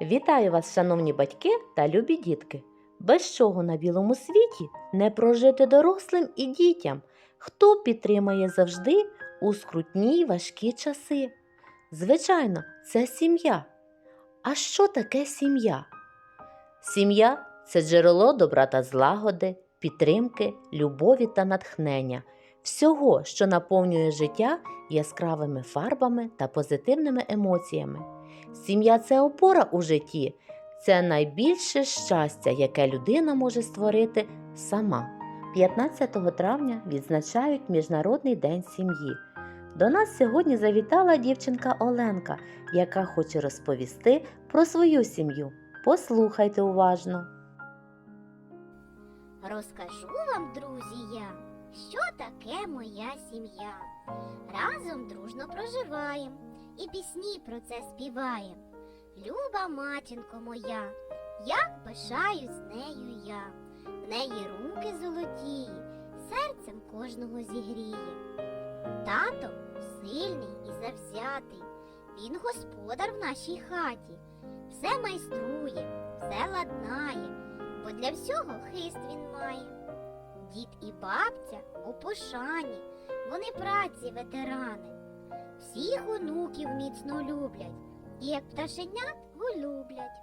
Вітаю вас, шановні батьки та любі дітки! Без чого на білому світі не прожити дорослим і дітям, хто підтримає завжди у скрутні й важкі часи. Звичайно, це сім'я. А що таке сім'я? Сім'я це джерело добра та злагоди, підтримки, любові та натхнення, всього, що наповнює життя яскравими фарбами та позитивними емоціями. Сім'я це опора у житті, це найбільше щастя, яке людина може створити сама. 15 травня відзначають Міжнародний день сім'ї. До нас сьогодні завітала дівчинка Оленка, яка хоче розповісти про свою сім'ю. Послухайте уважно. Розкажу вам, друзі, я, що таке моя сім'я. Разом дружно проживаєм і пісні про це співаєм. Люба матінко моя, як пишаюсь нею я. В неї руки золоті, серцем кожного зігріє. Тато сильний і завзятий, він господар в нашій хаті, все майструє, все ладнає бо для всього хист він має. Дід і бабця у пошані, вони праці ветерани. Всіх онуків міцно люблять і як пташенят голюблять.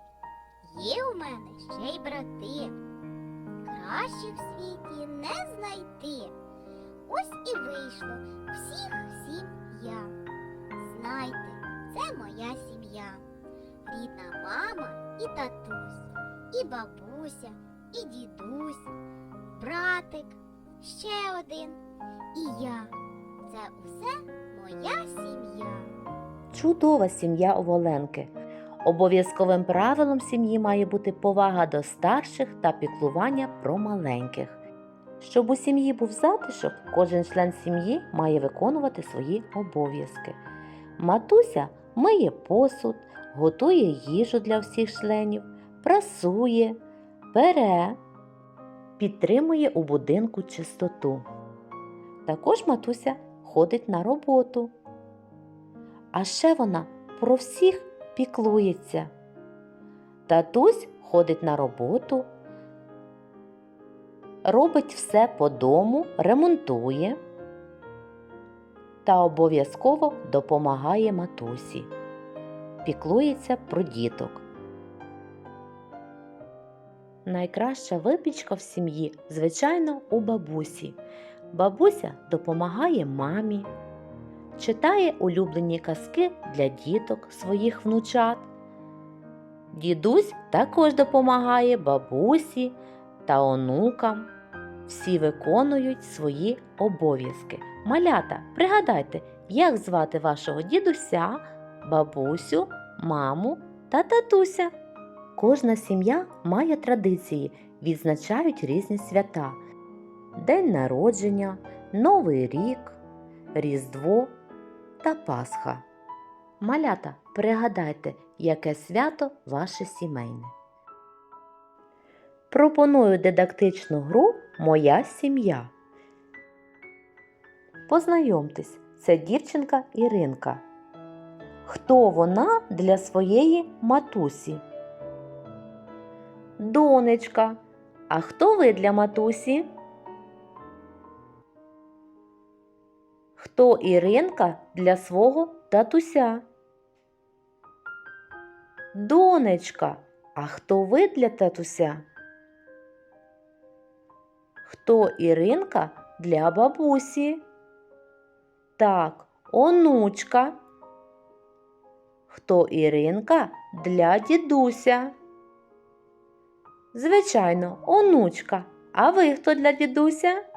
Є у мене ще й брати, краще в світі не знайти. Ось і вийшло всіх всім я. Знайте, це моя сім'я, рідна мама і татусь і бабуся, і дідусь, братик, ще один і я. Чудова сім'я у Оленки. Обов'язковим правилом сім'ї має бути повага до старших та піклування про маленьких. Щоб у сім'ї був затишок, кожен член сім'ї має виконувати свої обов'язки. Матуся миє посуд, готує їжу для всіх членів, прасує, пере, підтримує у будинку чистоту. Також матуся ходить на роботу. А ще вона про всіх піклується. Татусь ходить на роботу, робить все по дому, ремонтує та обов'язково допомагає матусі, піклується про діток. Найкраща випічка в сім'ї, звичайно, у бабусі. Бабуся допомагає мамі, читає улюблені казки для діток своїх внучат. Дідусь також допомагає бабусі та онукам. Всі виконують свої обов'язки. Малята, пригадайте, як звати вашого дідуся, бабусю, маму та татуся. Кожна сім'я має традиції, відзначають різні свята: День народження, Новий рік, Різдво та Пасха. Малята, пригадайте, яке свято ваше сімейне. Пропоную дидактичну гру Моя сім'я. Познайомтесь, це дівчинка Іринка. Хто вона для своєї матусі? Донечка. А хто ви для матусі? Хто Іринка для свого татуся? Донечка. А хто ви для татуся? Хто Іринка для бабусі? Так, онучка. Хто Іринка для дідуся? Звичайно, онучка. А ви хто для дідуся?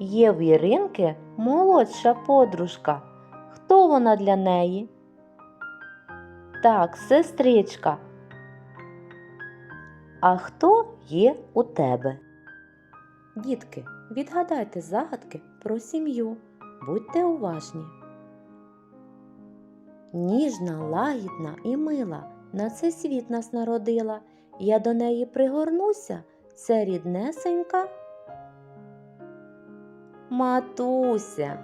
Є в Іринки молодша подружка. Хто вона для неї? Так, сестричка. А хто є у тебе? Дітки, відгадайте загадки про сім'ю. Будьте уважні. Ніжна, лагідна і мила на цей світ нас народила. Я до неї пригорнуся, це ріднесенька. Матуся.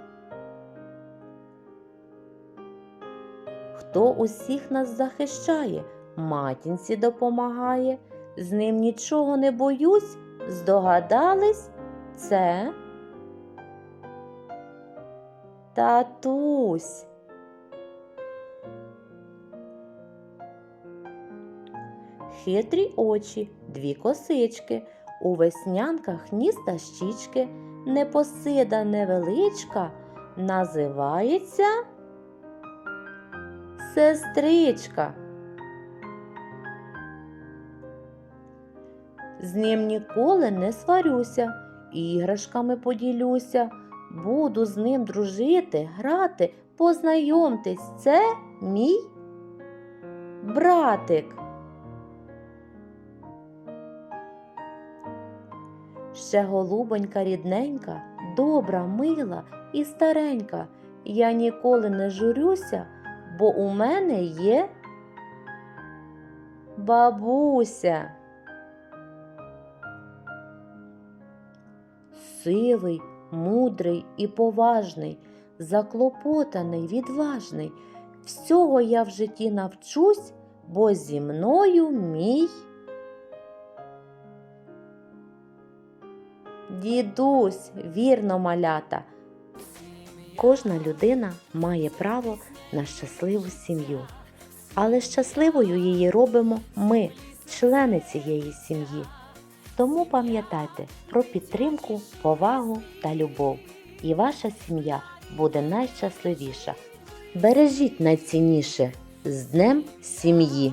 хто усіх нас захищає, матінці допомагає, з ним нічого не боюсь, здогадались, це татусь. Хитрі очі, дві косички, у веснянках ніс та щічки, непосида невеличка, називається сестричка. З ним ніколи не сварюся, іграшками поділюся, буду з ним дружити, грати, познайомтесь, це мій братик. Ще голубонька рідненька, добра, мила і старенька. Я ніколи не журюся, бо у мене є бабуся. Сивий, мудрий і поважний, заклопотаний, відважний. Всього я в житті навчусь, бо зі мною мій. Дідусь, вірно, малята. Кожна людина має право на щасливу сім'ю, але щасливою її робимо ми, члени цієї сім'ї. Тому пам'ятайте про підтримку, повагу та любов, і ваша сім'я буде найщасливіша. Бережіть найцінніше з Днем сім'ї!